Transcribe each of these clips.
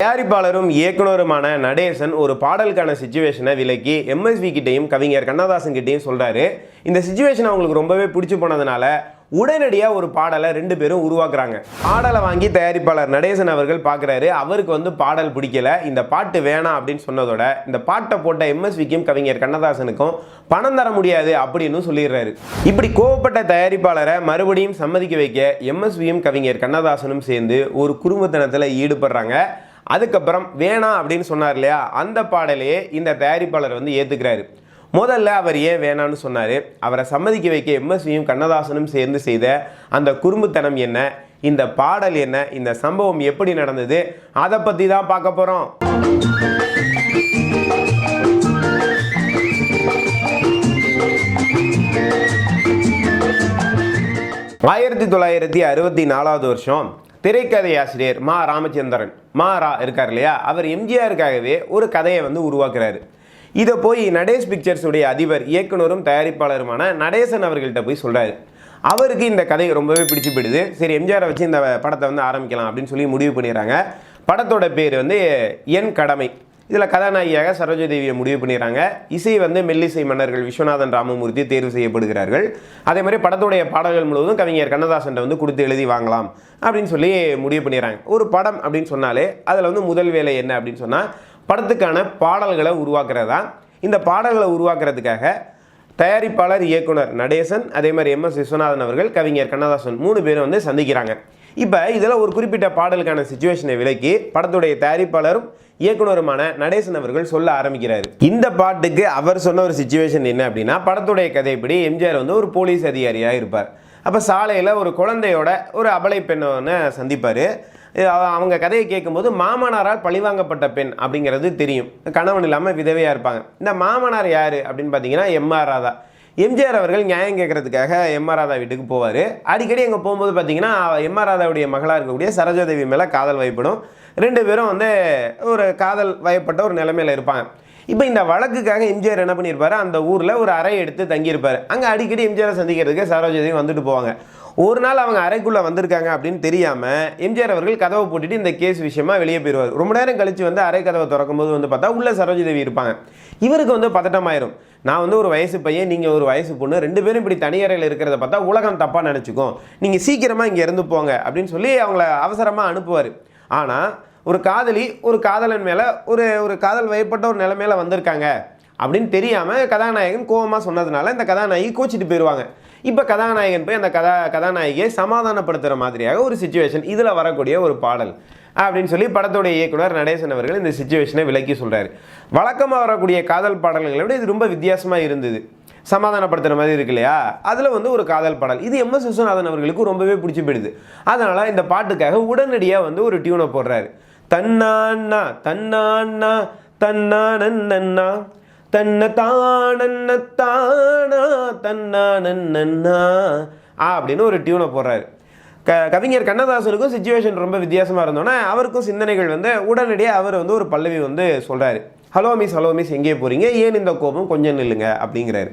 தயாரிப்பாளரும் இயக்குனருமான நடேசன் ஒரு பாடலுக்கான சுச்சுவேஷனை விலக்கி எம்எஸ்வி கிட்டையும் கவிஞர் கண்ணதாசன் கிட்டையும் சொல்கிறாரு இந்த சுச்சுவேஷன் அவங்களுக்கு ரொம்பவே பிடிச்சி போனதுனால உடனடியாக ஒரு பாடலை ரெண்டு பேரும் உருவாக்குறாங்க. பாடலை வாங்கி தயாரிப்பாளர் நடேசன் அவர்கள் பார்க்குறாரு அவருக்கு வந்து பாடல் பிடிக்கல. இந்த பாட்டு வேணாம் அப்படின்னு சொன்னதோட இந்த பாட்டை போட்ட எம்எஸ்விக்கும் கவிஞர் கண்ணதாசனுக்கும் பணம் தர முடியாது அப்படின்னு சொல்லிடுறாரு. இப்படி கோவப்பட்ட தயாரிப்பாளரை மறுபடியும் சம்மதிக்க வைக்க எம்எஸ்வியும் கவிஞர் கண்ணதாசனும் சேர்ந்து ஒரு குடும்பத்தனத்தில் ஈடுபடுறாங்க. அதுக்கப்புறம் வேணாம் அப்படின்னு சொன்னார் இல்லையா? அந்த பாடலையே இந்த தயாரிப்பாளர் வந்து ஏற்றுக்கிறாரு முதல்ல அவர் ஏன் வேணான்னு சொன்னார். அவரை சம்மதிக்க வைக்க எம்எஸ்வியும் கண்ணதாசனும் சேர்ந்து செய்த அந்த குறும்புத்தனம் என்ன? இந்த பாடல் என்ன? இந்த சம்பவம் எப்படி நடந்தது? அதை பற்றி தான் பார்க்க போகிறோம் ஆயிரத்தி தொள்ளாயிரத்தி அறுபத்தி நாலாவது வருஷம் திரைக்கதை ஆசிரியர் மா ராமச்சந்திரன். மா ரா இருக்கார் இல்லையா? அவர் எம்ஜிஆருக்காகவே ஒரு கதையை வந்து உருவாக்குறாரு. இதை போய் நடேஷ் பிக்சர்ஸுடைய அதிபர் இயக்குனரும் தயாரிப்பாளருமான நடேசன் அவர்கள்ட்ட போய் சொல்கிறாரு அவருக்கு இந்த கதை ரொம்பவே பிடிச்சு போயிடுது சரி எம்ஜிஆரை வச்சு இந்த படத்தை வந்து ஆரம்பிக்கலாம் அப்படின்னு சொல்லி முடிவு பண்ணிடுறாங்க. படத்தோட பேர் வந்து என் கடமை. இதில் கதாநாயகியாக சரோஜா தேவியை முடிவு பண்ணிடுறாங்க. இசை வந்து மெல்லிசை மன்னர்கள் விஸ்வநாதன் ராமமூர்த்தி தேர்வு செய்யப்படுகிறார்கள். அதே மாதிரி படத்துடைய பாடல்கள் முழுவதும் கவிஞர் கண்ணதாசன் வந்து கொடுத்து எழுதி வாங்கலாம் அப்படின்னு சொல்லி முடிவு பண்ணிடுறாங்க. ஒரு படம் அப்படின்னு சொன்னாலே அதில் வந்து முதல் வேலை என்ன அப்படின்னு சொன்னால் படத்துக்கான பாடல்களை உருவாக்குறதா இந்த பாடல்களை உருவாக்குறதுக்காக தயாரிப்பாளர் இயக்குனர் நடேசன் அதே மாதிரி எம் எஸ் விஸ்வநாதன் அவர்கள் கவிஞர் கண்ணதாசன் மூணு பேரும் வந்து சந்திக்கிறாங்க. இப்போ இதில் ஒரு குறிப்பிட்ட பாடலுக்கான சுச்சுவேஷனை விலக்கி படத்துடைய தயாரிப்பாளரும் இயக்குனருமான நடேசன் அவர்கள் சொல்ல ஆரம்பிக்கிறார். இந்த பாட்டுக்கு அவர் சொன்ன ஒரு சுச்சுவேஷன் என்ன அப்படின்னா படத்துடைய கதைப்படி எம்ஜிஆர் வந்து ஒரு போலீஸ் அதிகாரியாக இருப்பார். அப்போ சாலையில் ஒரு குழந்தையோட ஒரு அபலை பெண்ணை சந்திப்பார். அவங்க கதையை கேட்கும்போது மாமனாரால் பழிவாங்கப்பட்ட பெண் அப்படிங்கிறது தெரியும். கணவன் இல்லாமல் விதவையாக இருப்பாங்க. இந்த மாமனார் யார் அப்படின்னு பார்த்தீங்கன்னா எம்ஆர் ராதா. எம்ஜிஆர் அவர்கள் நியாயம் கேட்கறதுக்காக எம்ஆர் ராதா வீட்டுக்கு போவார். அடிக்கடி அங்கே போகும்போது பார்த்தீங்கன்னா எம்ஆர் ராதாவுடைய மகளாக இருக்கக்கூடிய சரோஜாதேவி மேலே காதல் வயப்படும். ரெண்டு பேரும் வந்து ஒரு காதல் வயப்பட்ட ஒரு நிலைமையில் இருப்பாங்க. இப்போ இந்த வழக்குக்காக எம்ஜிஆர் என்ன பண்ணியிருப்பாரு? அந்த ஊரில் ஒரு அறை எடுத்து தங்கியிருப்பார். அங்கே அடிக்கடி எம்ஜிஆரை சந்திக்கிறதுக்கு சரோஜாதேவி வந்துட்டு போவாங்க. ஒரு நாள் அவங்க அறைக்குள்ளே வந்திருக்காங்க அப்படின்னு தெரியாமல் எம்ஜிஆர் அவர்கள் கதவை போட்டுட்டு இந்த கேஸ் விஷயமா வெளியே போயிடுவார் ரொம்ப நேரம் கழிச்சு வந்து அறை கதவை திறக்கும்போது வந்து பார்த்தா உள்ளே சரோஜி தேவி இருப்பாங்க. இவருக்கு வந்து பதட்டமாயிரும். நான் வந்து ஒரு வயசு பையன் நீங்கள் ஒரு வயசு பொண்ணு ரெண்டு பேரும் இப்படி தனியறையில் இருக்கிறத பார்த்தா உலகம் தப்பாக நினச்சிக்கும். நீங்கள் சீக்கிரமாக இங்கே இருந்து போங்க அப்படின்னு சொல்லி அவங்கள அவசரமாக அனுப்புவார். ஆனால் ஒரு காதலி ஒரு காதலன் மேலே ஒரு ஒரு காதல் வயப்பட்ட ஒரு நிலைமையில வந்திருக்காங்க அப்படின்னு தெரியாமல் கதாநாயகன் கோவமாக சொன்னதுனால இந்த கதாநாயகி கோச்சிட்டு போயிடுவாங்க இப்போ கதாநாயகன் போய் அந்த கதா கதாநாயகியை சமாதானப்படுத்துகிற மாதிரியாக ஒரு சுச்சுவேஷன் இதில் வரக்கூடிய ஒரு பாடல் அப்படின்னு சொல்லி படத்துடைய இயக்குனர் நடேசன் அவர்கள் இந்த சுச்சுவேஷனை விளக்கி சொல்கிறார் வழக்கமாக வரக்கூடிய காதல் பாடல்களை விட இது ரொம்ப வித்தியாசமாக இருந்தது. சமாதானப்படுத்துகிற மாதிரி இருக்கு இல்லையா? அதில் வந்து ஒரு காதல் பாடல். இது எம் எஸ் விஸ்வநாதன் அவர்களுக்கு ரொம்பவே பிடிச்சி போயிடுது அதனால் இந்த பாட்டுக்காக உடனடியாக வந்து ஒரு டியூனை போடுறாரு. தன்னான்னா தன்னான்னா தன்னானன்னா தன்ன தானா தன்னானன்னா ஆ அப்படின்னு ஒரு டியூனை போடுறாரு. க கவிஞர் கண்ணதாசனுக்கும் சுச்சுவேஷன் ரொம்ப வித்தியாசமாக இருந்தோன்னே அவருக்கும் சிந்தனைகள் வந்து உடனடியாக அவர் வந்து ஒரு பல்லவி வந்து சொல்கிறாரு ஹலோ மிஸ் ஹலோ மிஸ் எங்கே போகிறீங்க ஏன் இந்த கோபம்? கொஞ்சம் நில்லுங்க அப்படிங்கிறாரு.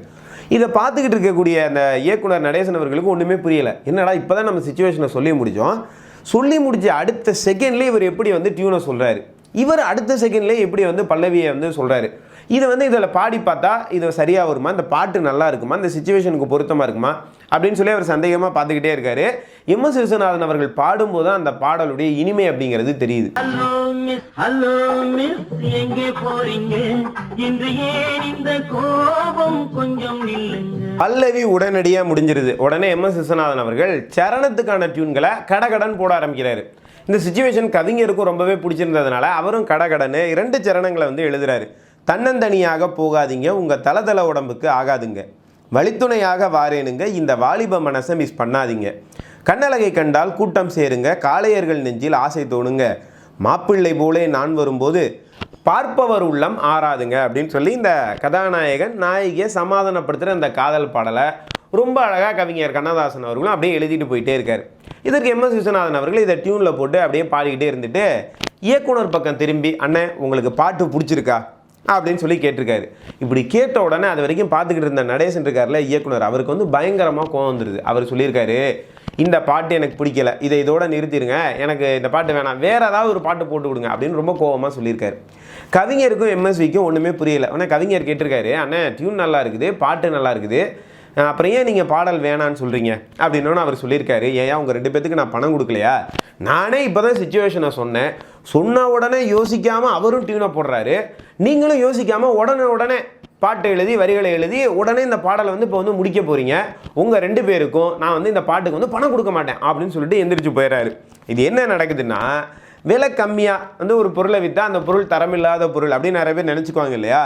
இதை பார்த்துக்கிட்டு இருக்கக்கூடிய அந்த இயக்குனர் நடேசன் அவர்களுக்கு ஒன்றுமே புரியலை. என்னடா இப்போ தான் நம்ம சுச்சுவேஷனை சொல்லி முடித்தோம் சொல்லி முடித்த அடுத்த செகண்ட்லேயே இவர் எப்படி வந்து டியூனை சொல்கிறாரு இவர் அடுத்த செகண்ட்லேயே எப்படி வந்து பல்லவியை வந்து சொல்கிறாரு இது வந்து இதில் பாடி பார்த்தா இது சரியாக வருமா? இந்த பாட்டு நல்லா இருக்குமா? இந்த சுச்சுவேஷனுக்கு பொருத்தமாக இருக்குமா? அப்படின்னு சொல்லி அவர் சந்தேகமாக பார்த்துக்கிட்டே இருக்காரு. எம். எஸ். விஸ்வநாதன் அவர்கள் பாடும்போது அந்த பாடலுடைய இனிமை அப்படிங்கிறது தெரியுது. பல்லவி உடனடியாக முடிஞ்சிருது. உடனே எம். எஸ். விஸ்வநாதன் அவர்கள் சரணத்துக்கான டியூன்களை கடகடன் போட ஆரம்பிக்கிறாரு. இந்த சுச்சுவேஷன் கவிஞருக்கும் ரொம்பவே பிடிச்சிருந்ததுனால அவரும் கடகடன்னு இரண்டு சரணங்களை வந்து எழுதுறாரு. தன்னந்தனியாக போகாதீங்க உங்கள் தளதள உடம்புக்கு ஆகாதுங்க. வழித்துணையாக வாரேனுங்க இந்த வாலிப மனசை மிஸ் பண்ணாதீங்க. கண்ணழகை கண்டால் கூட்டம் சேருங்க காளையர்கள் நெஞ்சில் ஆசை தோணுங்க. மாப்பிள்ளை போலே நான் வரும்போது பார்ப்பவர் உள்ளம் ஆறாதுங்க அப்படின்னு சொல்லி இந்த கதாநாயகன் நாயகியை சமாதானப்படுத்துகிற அந்த காதல் பாடலை ரொம்ப அழகாக கவிஞர் கண்ணதாசன் அவர்களும் அப்படியே எழுதிட்டு போயிட்டே இருக்கார். இதற்கு எம் எஸ் விஸ்வநாதன் அவர்கள் இதை டியூனில் போட்டு அப்படியே பாடிக்கிட்டே இருந்துட்டு இயக்குனர் பக்கம் திரும்பி அண்ணன் உங்களுக்கு பாட்டு பிடிச்சிருக்கா? அப்படின்னு சொல்லி கேட்டிருக்காரு. இப்படி கேட்ட உடனே அது வரைக்கும் பார்த்துக்கிட்டு இருந்த நடேசன் இருக்கார்ல இயக்குனர் அவருக்கு வந்து பயங்கரமாக கோவம் வந்துடுது அவர் சொல்லியிருக்காரு இந்த பாட்டு எனக்கு பிடிக்கல. இதை இதோட நிறுத்திடுங்க எனக்கு இந்த பாட்டு வேணாம். வேறு ஏதாவது ஒரு பாட்டு போட்டு கொடுங்க. அப்படின்னு ரொம்ப கோவமாக சொல்லியிருக்காரு. கவிஞருக்கும் எம்எஸ்விக்கும் ஒன்றுமே புரியல. ஆனால் கவிஞர் கேட்டிருக்காரு அண்ணே டியூன் நல்லா இருக்குது. பாட்டு நல்லா இருக்குது. அப்புறம் ஏன் நீங்கள் பாடல் வேணான்னு சொல்கிறீங்க அப்படின்னு அவர் சொல்லியிருக்காரு. ஏன் உங்கள் ரெண்டு பேத்துக்கு நான் பணம் கொடுக்கலையா? நானே இப்போ தான் சுச்சுவேஷனை சொன்னேன். சொன்ன உடனே யோசிக்காமல் அவரும் டியூனை போடுறாரு. நீங்களும் யோசிக்காமல் உடனே உடனே பாட்டு எழுதி வரிகளை எழுதி உடனே இந்த பாடலை வந்து இப்போ வந்து முடிக்க போகிறீங்க உங்கள் ரெண்டு பேருக்கும் நான் வந்து இந்த பாட்டுக்கு வந்து பணம் கொடுக்க மாட்டேன் அப்படின்னு சொல்லிட்டு எந்திரிச்சு போயிடுறாரு. இது என்ன நடக்குதுன்னா விலை கம்மியாக வந்து ஒரு பொருளை விற்றா அந்த பொருள் தரமில்லாத பொருள் அப்படின்னு நிறைய பேர் நினச்சிக்குவாங்க இல்லையா?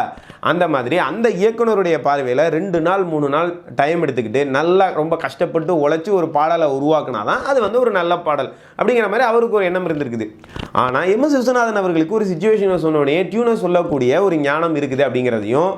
அந்த மாதிரி அந்த இயக்குனருடைய பார்வையில் ரெண்டு நாள் மூணு நாள் டைம் எடுத்துக்கிட்டு நல்லா ரொம்ப கஷ்டப்பட்டு உழைச்சி ஒரு பாடலை உருவாக்குனா தான் அது வந்து ஒரு நல்ல பாடல் அப்படிங்கிற மாதிரி அவருக்கு ஒரு எண்ணம் இருந்திருக்குது. ஆனால் எம். எஸ். விஸ்வநாதன் அவர்களுக்கு ஒரு சுச்சுவேஷனை சொன்னோடனே டியூனை சொல்லக்கூடிய ஒரு ஞானம் இருக்குது அப்படிங்கிறதையும்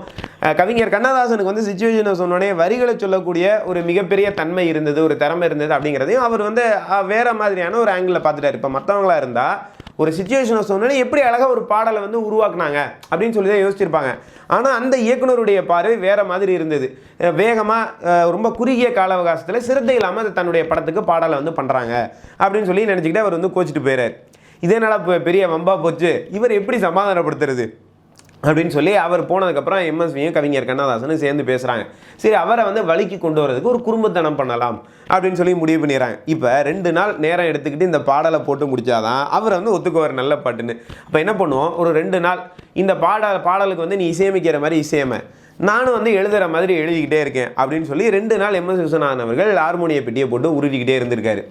கவிஞர் கண்ணதாசனுக்கு வந்து சுச்சுவேஷனை சொன்னோடனே வரிகளை சொல்லக்கூடிய ஒரு மிகப்பெரிய தன்மை இருந்தது ஒரு திறமை இருந்தது அப்படிங்கிறதையும் அவர் வந்து வேறு வேற மாதிரியான ஒரு ஆங்கிளில் பார்த்துட்டார். இப்போ மற்றவங்களா இருந்தால் ஒரு சுச்சுவேஷனை சொன்னோன்னே எப்படி அழகாக ஒரு பாடலை வந்து உருவாக்குனாங்க அப்படின்னு சொல்லி தான் யோசிச்சிருப்பாங்க. ஆனால் அந்த இயக்குனருடைய பார்வை வேறு மாதிரி இருந்தது. வேகமாக ரொம்ப குறுகிய கால அவகாசத்தில் சிரத்தை இல்லாமல் அது தன்னுடைய படத்துக்கு பாடலை வந்து பண்ணுறாங்க அப்படின்னு சொல்லி நினச்சிக்கிட்டு அவர் வந்து கோச்சிட்டு போயிறாரு. இதே நல்லா பெரிய வம்பா போச்சு. இவர் எப்படி சமாதானப்படுத்துறது? அப்படின்னு சொல்லி அவர் போனதுக்கப்புறம் எம்எஸ்வியும் கவிஞர் கண்ணதாசனும் சேர்ந்து பேசுகிறாங்க சரி அவரை வந்து வழிக்கு கொண்டு வரதுக்கு ஒரு குறும்புத்தனம் பண்ணலாம் அப்படின்னு சொல்லி முடிவு பண்ணிடுறாங்க. இப்போ ரெண்டு நாள் நேரம் எடுத்துக்கிட்டு இந்த பாடலை போட்டு முடிச்சாதான் அவர் வந்து ஒத்துக்குவார் நல்ல பாட்டுன்னு. அப்போ என்ன பண்ணுவோம்? ஒரு ரெண்டு நாள் இந்த பாடல் பாடலுக்கு வந்து நீ இசையமைக்கிற மாதிரி இசையமை. நானும் வந்து எழுதுகிற மாதிரி எழுதிக்கிட்டே இருக்கேன் அப்படின்னு சொல்லி ரெண்டு நாள் எம்எஸ் விஸ்வநாதன் ஹார்மோனிய பெட்டியை போட்டு உருட்டிக்கிட்டே இருந்திருக்காரு.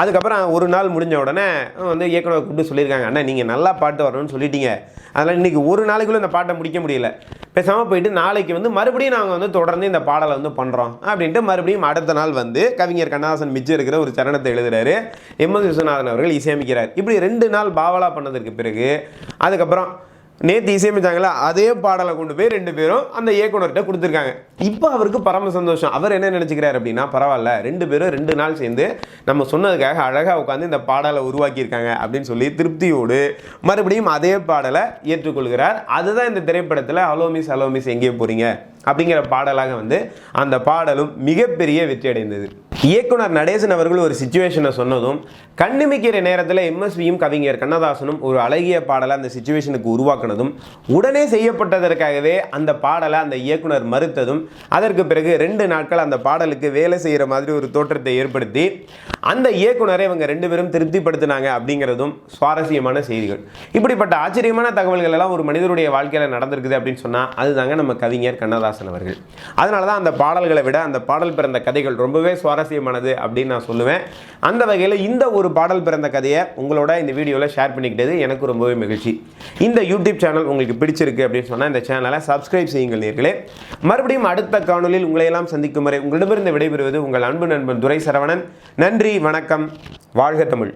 அதுக்கப்புறம் ஒரு நாள் முடிஞ்ச உடனே வந்து இயக்குனர் கூப்பிட்டு சொல்லியிருக்காங்க அண்ணா நீங்கள் நல்லா பாட்டு வரணும்னு சொல்லிட்டீங்க. அதனால் இன்றைக்கி ஒரு நாளைக்குள்ளே இந்த பாட்டை முடிக்க முடியல. பேசாமல் போயிட்டு நாளைக்கு வந்து மறுபடியும் நாங்கள் வந்து தொடர்ந்து இந்த பாடலை வந்து பண்ணுறோம் அப்படின்ட்டு மறுபடியும் அடுத்த நாள் வந்து கவிஞர் கண்ணாசன் மிச்சம் இருக்கிற ஒரு சரணத்தை எழுதுறாரு. எம்எஸ் விஸ்வநாதன் அவர்கள் இசையமைக்கிறார். இப்படி ரெண்டு நாள் பாவலா பண்ணதற்கு பிறகு அதுக்கப்புறம் நேற்று இசையமைச்சாங்களா அதே பாடலை கொண்டு போய் ரெண்டு பேரும் அந்த இயக்குனர்கிட்ட கொடுத்துருக்காங்க. இப்போ அவருக்கு பரம சந்தோஷம். அவர் என்ன நினச்சிக்கிறார் அப்படின்னா பரவாயில்ல ரெண்டு பேரும் ரெண்டு நாள் சேர்ந்து நம்ம சொன்னதுக்காக அழகாக உட்காந்து இந்த பாடலை உருவாக்கியிருக்காங்க அப்படின்னு சொல்லி திருப்தியோடு மறுபடியும் அதே பாடலை ஏற்றுக்கொள்கிறார். அதுதான் இந்த திரைப்படத்தில் அலோமிஸ் அலோமிஸ் ஹலோ எங்கே போகிறீங்க அப்படிங்கிற பாடலாக வந்து அந்த பாடலும் மிகப்பெரிய வெற்றி அடைந்தது. இயக்குனர் நடேசன் அவர்கள் ஒரு சுச்சுவேஷனை சொன்னதும் கண்ணிமைக்கிற நேரத்தில் எம்எஸ்வியும் கவிஞர் கண்ணதாசனும் ஒரு அழகிய பாடலை அந்த சுச்சுவேஷனுக்கு உருவாக்குனதும் உடனே செய்யப்பட்டதற்காகவே அந்த பாடலை அந்த இயக்குனர் மறுத்ததும் அதற்கு பிறகு ரெண்டு நாட்கள் அந்த பாடலுக்கு வேலை செய்கிற மாதிரி ஒரு தோற்றத்தை ஏற்படுத்தி அந்த இயக்குனரை இவங்க ரெண்டு பேரும் திருப்திப்படுத்தினாங்க அப்படிங்கிறதும் சுவாரஸ்யமான செய்திகள். இப்படிப்பட்ட ஆச்சரியமான தகவல்கள் எல்லாம் ஒரு மனிதருடைய வாழ்க்கையில் நடந்திருக்குது அப்படின்னு சொன்னால் அதுதாங்க நம்ம கவிஞர் கண்ணதாசன் அவர்கள். அதனால தான் அந்த பாடல்களை விட அந்த பாடல் பிறந்த கதைகள் ரொம்பவே சுவாரஸ்யமானது அப்படின்னு நான் சொல்லுவேன். அந்த வகையில் இந்த ஒரு பாடல் பிறந்த கதையை உங்களோட இந்த வீடியோவில் ஷேர் பண்ணிக்கிட்டது எனக்கு ரொம்பவே மகிழ்ச்சி. இந்த யூடியூப் சேனல் உங்களுக்கு பிடிச்சிருக்கு அப்படின்னு சொன்னால் இந்த சேனலை சப்ஸ்கிரைப் செய்யுங்கள் நேர்களே. மறுபடியும் அடுத்த காணொலியில் உங்களையெல்லாம் சந்திக்கும் வரை உங்களிடமிருந்து விடைபெறுவது உங்கள் அன்பு நண்பன் துரை சரவணன் நன்றி வணக்கம். வாழ்க தமிழ்.